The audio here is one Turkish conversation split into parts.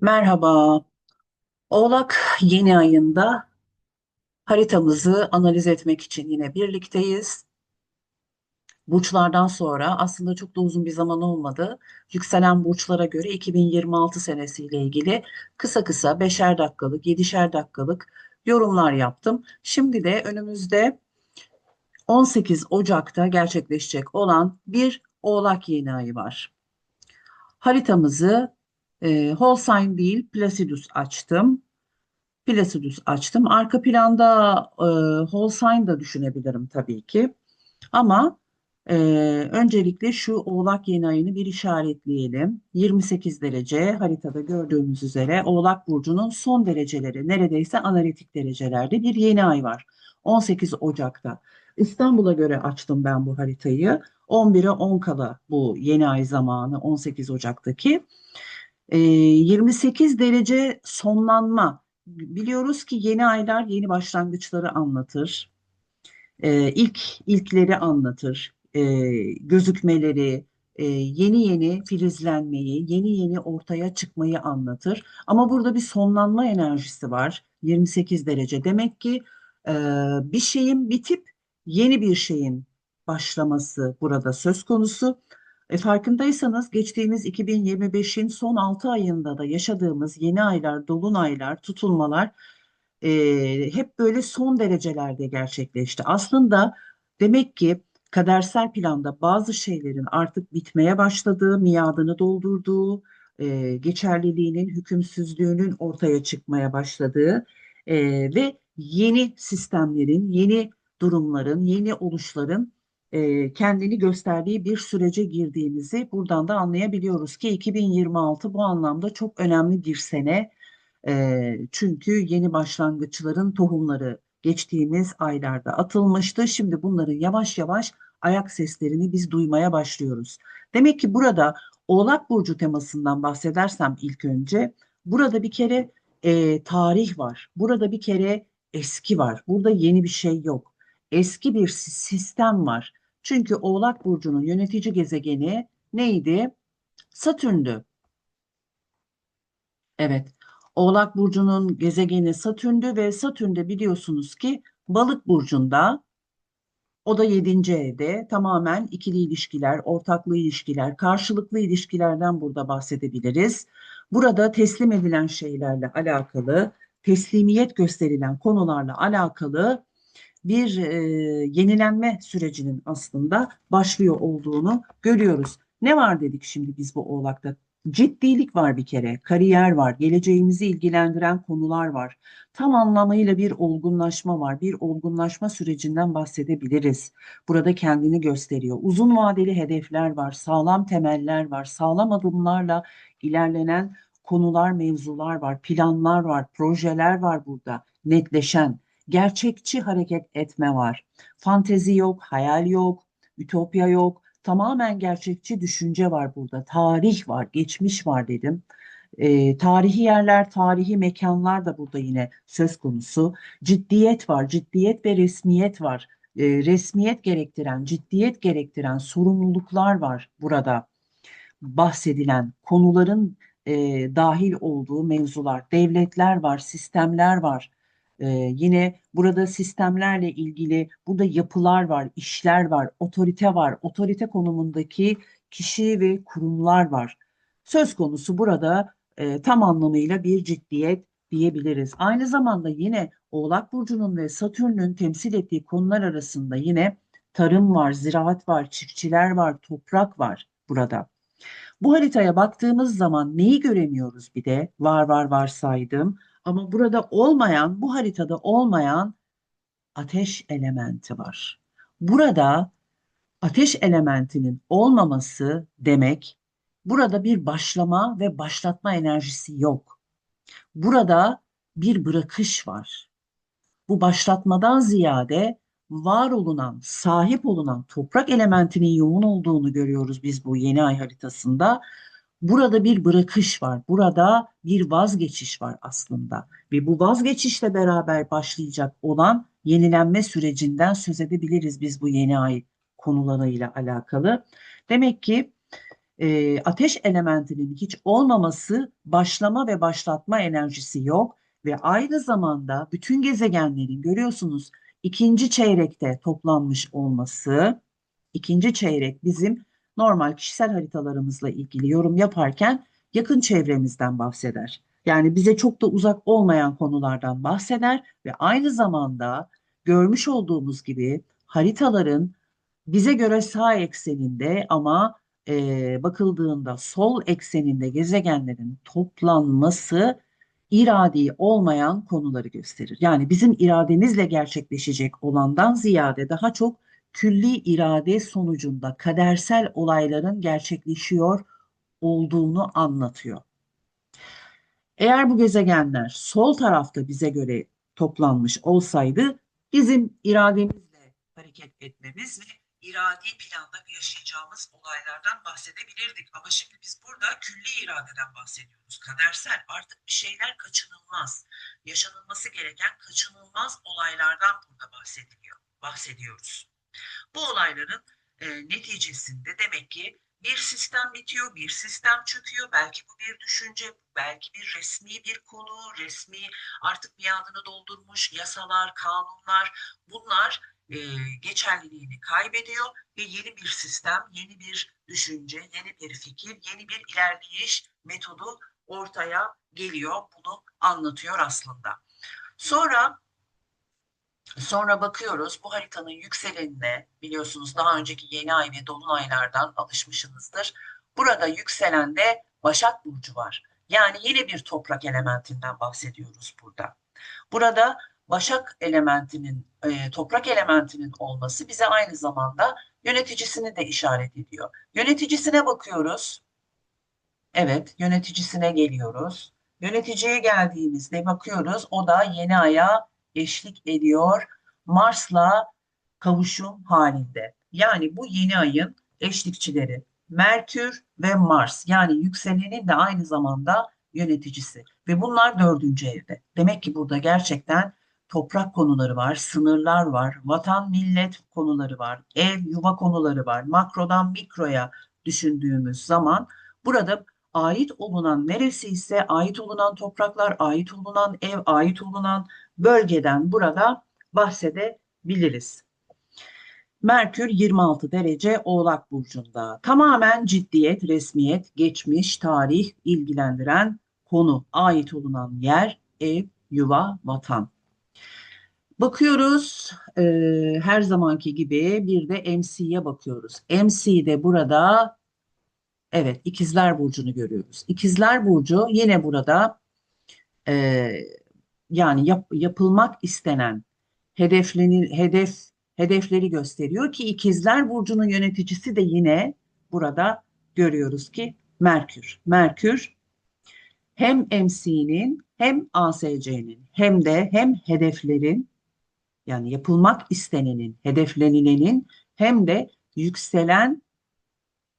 Merhaba. Oğlak yeni ayında haritamızı analiz etmek için yine birlikteyiz. Burçlardan sonra aslında çok da uzun bir zaman olmadı. Yükselen burçlara göre 2026 senesiyle ilgili kısa kısa beşer dakikalık, yedişer dakikalık yorumlar yaptım. Şimdi de önümüzde 18 Ocak'ta gerçekleşecek olan bir Oğlak yeni ayı var. Haritamızı e, sign değil Placidus açtım. Placidus açtım. Arka planda e, sign da düşünebilirim tabii ki. Ama e, öncelikle şu Oğlak yeni ayını bir işaretleyelim. 28 derece haritada gördüğümüz üzere Oğlak Burcu'nun son dereceleri neredeyse analitik derecelerde bir yeni ay var. 18 Ocak'ta. İstanbul'a göre açtım ben bu haritayı. 11'e 10 kala bu yeni ay zamanı 18 Ocak'taki. E, 28 derece sonlanma biliyoruz ki yeni aylar yeni başlangıçları anlatır. Ee, ilk ilkleri anlatır. Ee, gözükmeleri, e, yeni yeni filizlenmeyi, yeni yeni ortaya çıkmayı anlatır. Ama burada bir sonlanma enerjisi var. 28 derece. Demek ki e, bir şeyin bitip yeni bir şeyin başlaması burada söz konusu. E, farkındaysanız geçtiğimiz 2025'in son 6 ayında da yaşadığımız yeni aylar, dolunaylar, tutulmalar e, hep böyle son derecelerde gerçekleşti. Aslında demek ki kadersel planda bazı şeylerin artık bitmeye başladığı, miadını doldurduğu, e, geçerliliğinin, hükümsüzlüğünün ortaya çıkmaya başladığı e, ve yeni sistemlerin, yeni durumların, yeni oluşların e, kendini gösterdiği bir sürece girdiğimizi buradan da anlayabiliyoruz ki 2026 bu anlamda çok önemli bir sene. E, çünkü yeni başlangıçların tohumları geçtiğimiz aylarda atılmıştı. Şimdi bunların yavaş yavaş ayak seslerini biz duymaya başlıyoruz. Demek ki burada Oğlak Burcu temasından bahsedersem ilk önce burada bir kere e, tarih var. Burada bir kere eski var. Burada yeni bir şey yok. Eski bir sistem var. Çünkü Oğlak Burcu'nun yönetici gezegeni neydi? Satürn'dü. Evet. Oğlak Burcu'nun gezegeni Satürn'dü ve Satürn'de biliyorsunuz ki Balık Burcu'nda o da 7. evde tamamen ikili ilişkiler, ortaklı ilişkiler, karşılıklı ilişkilerden burada bahsedebiliriz. Burada teslim edilen şeylerle alakalı, teslimiyet gösterilen konularla alakalı bir e, yenilenme sürecinin aslında başlıyor olduğunu görüyoruz. Ne var dedik şimdi biz bu oğlakta? Ciddilik var bir kere, kariyer var, geleceğimizi ilgilendiren konular var. Tam anlamıyla bir olgunlaşma var, bir olgunlaşma sürecinden bahsedebiliriz. Burada kendini gösteriyor. Uzun vadeli hedefler var, sağlam temeller var, sağlam adımlarla ilerlenen konular, mevzular var, planlar var, projeler var burada netleşen gerçekçi hareket etme var. Fantezi yok, hayal yok, ütopya yok. Tamamen gerçekçi düşünce var burada. Tarih var, geçmiş var dedim. E, tarihi yerler, tarihi mekanlar da burada yine söz konusu. Ciddiyet var, ciddiyet ve resmiyet var. E, resmiyet gerektiren, ciddiyet gerektiren sorumluluklar var burada bahsedilen konuların e, dahil olduğu mevzular, devletler var, sistemler var. Ee, yine burada sistemlerle ilgili burada yapılar var, işler var, otorite var, otorite konumundaki kişi ve kurumlar var. Söz konusu burada e, tam anlamıyla bir ciddiyet diyebiliriz. Aynı zamanda yine Oğlak Burcu'nun ve Satürn'ün temsil ettiği konular arasında yine tarım var, ziraat var, çiftçiler var, toprak var burada. Bu haritaya baktığımız zaman neyi göremiyoruz bir de var var var saydım. Ama burada olmayan, bu haritada olmayan ateş elementi var. Burada ateş elementinin olmaması demek burada bir başlama ve başlatma enerjisi yok. Burada bir bırakış var. Bu başlatmadan ziyade var olunan, sahip olunan toprak elementinin yoğun olduğunu görüyoruz biz bu yeni ay haritasında. Burada bir bırakış var. Burada bir vazgeçiş var aslında. Ve bu vazgeçişle beraber başlayacak olan yenilenme sürecinden söz edebiliriz biz bu yeni ay konularıyla alakalı. Demek ki e, ateş elementinin hiç olmaması başlama ve başlatma enerjisi yok ve aynı zamanda bütün gezegenlerin görüyorsunuz ikinci çeyrekte toplanmış olması, ikinci çeyrek bizim normal kişisel haritalarımızla ilgili yorum yaparken yakın çevremizden bahseder. Yani bize çok da uzak olmayan konulardan bahseder ve aynı zamanda görmüş olduğumuz gibi haritaların bize göre sağ ekseninde ama e, bakıldığında sol ekseninde gezegenlerin toplanması iradi olmayan konuları gösterir. Yani bizim irademizle gerçekleşecek olandan ziyade daha çok külli irade sonucunda kadersel olayların gerçekleşiyor olduğunu anlatıyor. Eğer bu gezegenler sol tarafta bize göre toplanmış olsaydı bizim irademizle hareket etmemiz ve iradi planda yaşayacağımız olaylardan bahsedebilirdik. Ama şimdi biz burada külli iradeden bahsediyoruz. Kadersel artık bir şeyler kaçınılmaz. Yaşanılması gereken kaçınılmaz olaylardan burada bahsediliyor. Bahsediyoruz. Bu olayların e, neticesinde demek ki bir sistem bitiyor, bir sistem çöküyor. Belki bu bir düşünce, belki bir resmi bir konu, resmi artık miadını doldurmuş yasalar, kanunlar bunlar e, geçerliliğini kaybediyor ve yeni bir sistem, yeni bir düşünce, yeni bir fikir, yeni bir ilerleyiş metodu ortaya geliyor. Bunu anlatıyor aslında. Sonra Sonra bakıyoruz bu haritanın yükselenine biliyorsunuz daha önceki yeni ay ve dolunaylardan alışmışsınızdır. Burada yükselende Başak Burcu var. Yani yine bir toprak elementinden bahsediyoruz burada. Burada Başak elementinin, e, toprak elementinin olması bize aynı zamanda yöneticisini de işaret ediyor. Yöneticisine bakıyoruz. Evet, yöneticisine geliyoruz. Yöneticiye geldiğimizde bakıyoruz. O da yeni aya eşlik ediyor. Mars'la kavuşum halinde. Yani bu yeni ayın eşlikçileri Merkür ve Mars yani yükselenin de aynı zamanda yöneticisi ve bunlar dördüncü evde. Demek ki burada gerçekten toprak konuları var, sınırlar var, vatan millet konuları var, ev yuva konuları var. Makrodan mikroya düşündüğümüz zaman burada ait olunan neresi ise ait olunan topraklar, ait olunan ev, ait olunan bölgeden burada bahsedebiliriz. Merkür 26 derece Oğlak Burcu'nda. Tamamen ciddiyet, resmiyet, geçmiş, tarih ilgilendiren konu, ait olunan yer, ev, yuva, vatan. Bakıyoruz e, her zamanki gibi bir de MC'ye bakıyoruz. MC'de burada evet ikizler burcunu görüyoruz. İkizler burcu yine burada e, yani yap, yapılmak istenen hedeflenir, hedef hedefleri gösteriyor ki ikizler burcunun yöneticisi de yine burada görüyoruz ki Merkür. Merkür hem MC'nin hem ASC'nin hem de hem hedeflerin yani yapılmak istenenin, hedeflenilenin hem de yükselen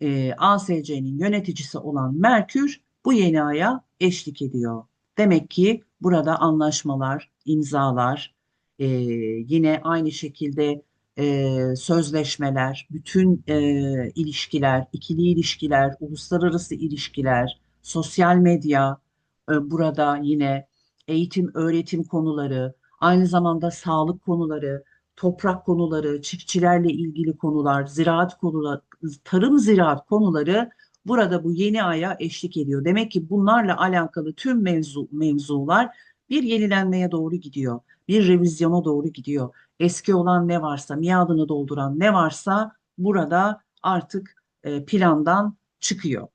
e, ASC'nin yöneticisi olan Merkür bu yeni aya eşlik ediyor. Demek ki burada anlaşmalar, imzalar, e, yine aynı şekilde e, sözleşmeler, bütün e, ilişkiler, ikili ilişkiler, uluslararası ilişkiler, sosyal medya, e, burada yine eğitim, öğretim konuları, aynı zamanda sağlık konuları, toprak konuları, çiftçilerle ilgili konular, ziraat konuları, tarım ziraat konuları burada bu yeni aya eşlik ediyor. Demek ki bunlarla alakalı tüm mevzu, mevzular bir yenilenmeye doğru gidiyor. Bir revizyona doğru gidiyor. Eski olan ne varsa, miadını dolduran ne varsa burada artık e, plandan çıkıyor.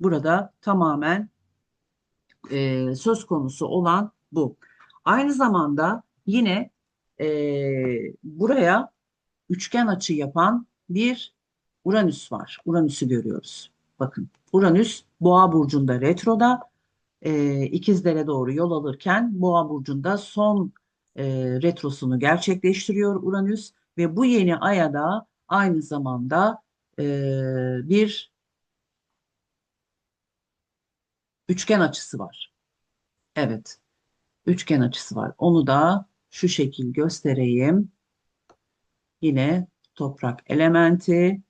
Burada tamamen e, söz konusu olan bu. Aynı zamanda yine e, buraya üçgen açı yapan bir Uranüs var. Uranüs'ü görüyoruz. Bakın Uranüs Boğa burcunda retroda e, ikizlere doğru yol alırken Boğa burcunda son e, retrosunu gerçekleştiriyor Uranüs ve bu yeni aya da aynı zamanda e, bir üçgen açısı var. Evet. Üçgen açısı var. Onu da şu şekil göstereyim. Yine toprak elementi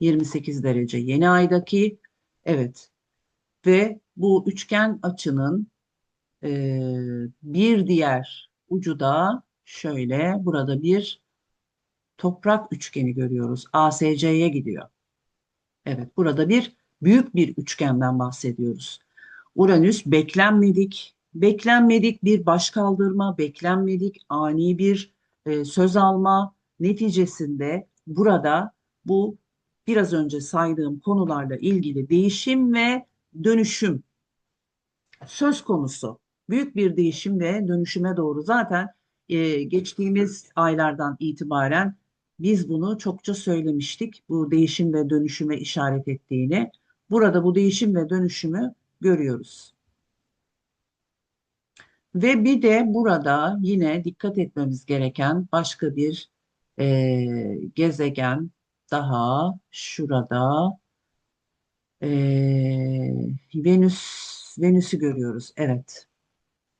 28 derece yeni aydaki Evet. Ve bu üçgen açının e, bir diğer ucu da şöyle burada bir toprak üçgeni görüyoruz. ASC'ye gidiyor. Evet, burada bir büyük bir üçgenden bahsediyoruz. Uranüs beklenmedik, beklenmedik bir başkaldırma, beklenmedik ani bir e, söz alma neticesinde burada bu biraz önce saydığım konularla ilgili değişim ve dönüşüm söz konusu. Büyük bir değişim ve dönüşüme doğru zaten e, geçtiğimiz aylardan itibaren biz bunu çokça söylemiştik. Bu değişim ve dönüşüme işaret ettiğini. Burada bu değişim ve dönüşümü görüyoruz. Ve bir de burada yine dikkat etmemiz gereken başka bir e, gezegen daha şurada e, Venüs Venüs'ü görüyoruz. Evet.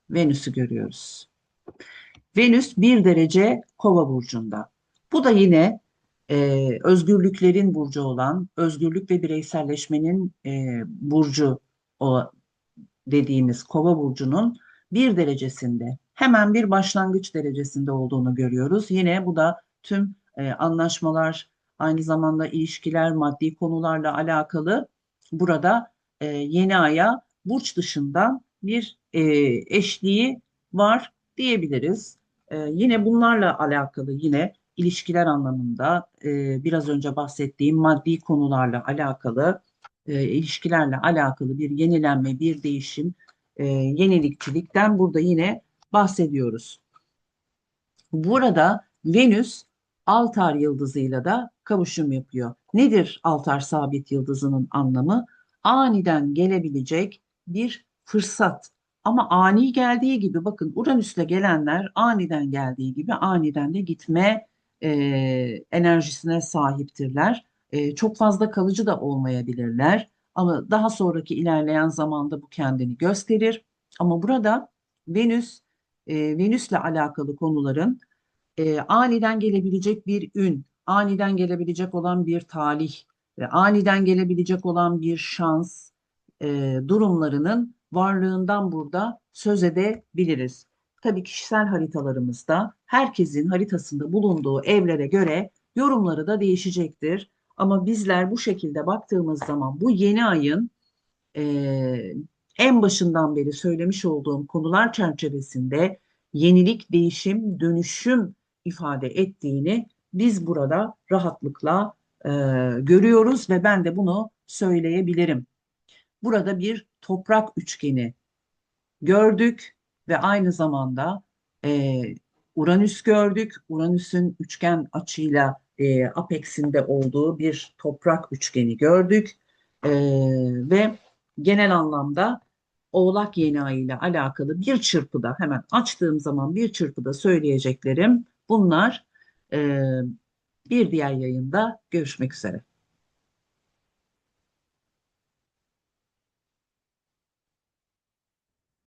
Venüs'ü görüyoruz. Venüs bir derece Kova burcunda. Bu da yine e, özgürlüklerin burcu olan, özgürlük ve bireyselleşmenin e, burcu o dediğimiz Kova burcunun bir derecesinde, hemen bir başlangıç derecesinde olduğunu görüyoruz. Yine bu da tüm e, anlaşmalar, aynı zamanda ilişkiler, maddi konularla alakalı burada e, yeni aya burç dışından bir e, eşliği var diyebiliriz. E, yine bunlarla alakalı yine ilişkiler anlamında e, biraz önce bahsettiğim maddi konularla alakalı e, ilişkilerle alakalı bir yenilenme, bir değişim, e, yenilikçilikten burada yine bahsediyoruz. Burada Venüs altar yıldızıyla da kavuşum yapıyor. Nedir altar sabit yıldızının anlamı? Aniden gelebilecek bir fırsat. Ama ani geldiği gibi bakın Uranüs'le gelenler aniden geldiği gibi aniden de gitme e, enerjisine sahiptirler. E, çok fazla kalıcı da olmayabilirler. Ama daha sonraki ilerleyen zamanda bu kendini gösterir. Ama burada Venüs, e, Venüs'le alakalı konuların e, aniden gelebilecek bir ün, aniden gelebilecek olan bir talih ve aniden gelebilecek olan bir şans e, durumlarının varlığından burada söz edebiliriz. Tabii kişisel haritalarımızda herkesin haritasında bulunduğu evlere göre yorumları da değişecektir. Ama bizler bu şekilde baktığımız zaman bu yeni ayın e, en başından beri söylemiş olduğum konular çerçevesinde yenilik, değişim, dönüşüm ifade ettiğini biz burada rahatlıkla e, görüyoruz ve ben de bunu söyleyebilirim. Burada bir toprak üçgeni gördük ve aynı zamanda e, Uranüs gördük. Uranüs'ün üçgen açıyla e, apexinde olduğu bir toprak üçgeni gördük. E, ve genel anlamda Oğlak yeni ay ile alakalı bir çırpıda hemen açtığım zaman bir çırpıda söyleyeceklerim bunlar. E, bir diğer yayında görüşmek üzere.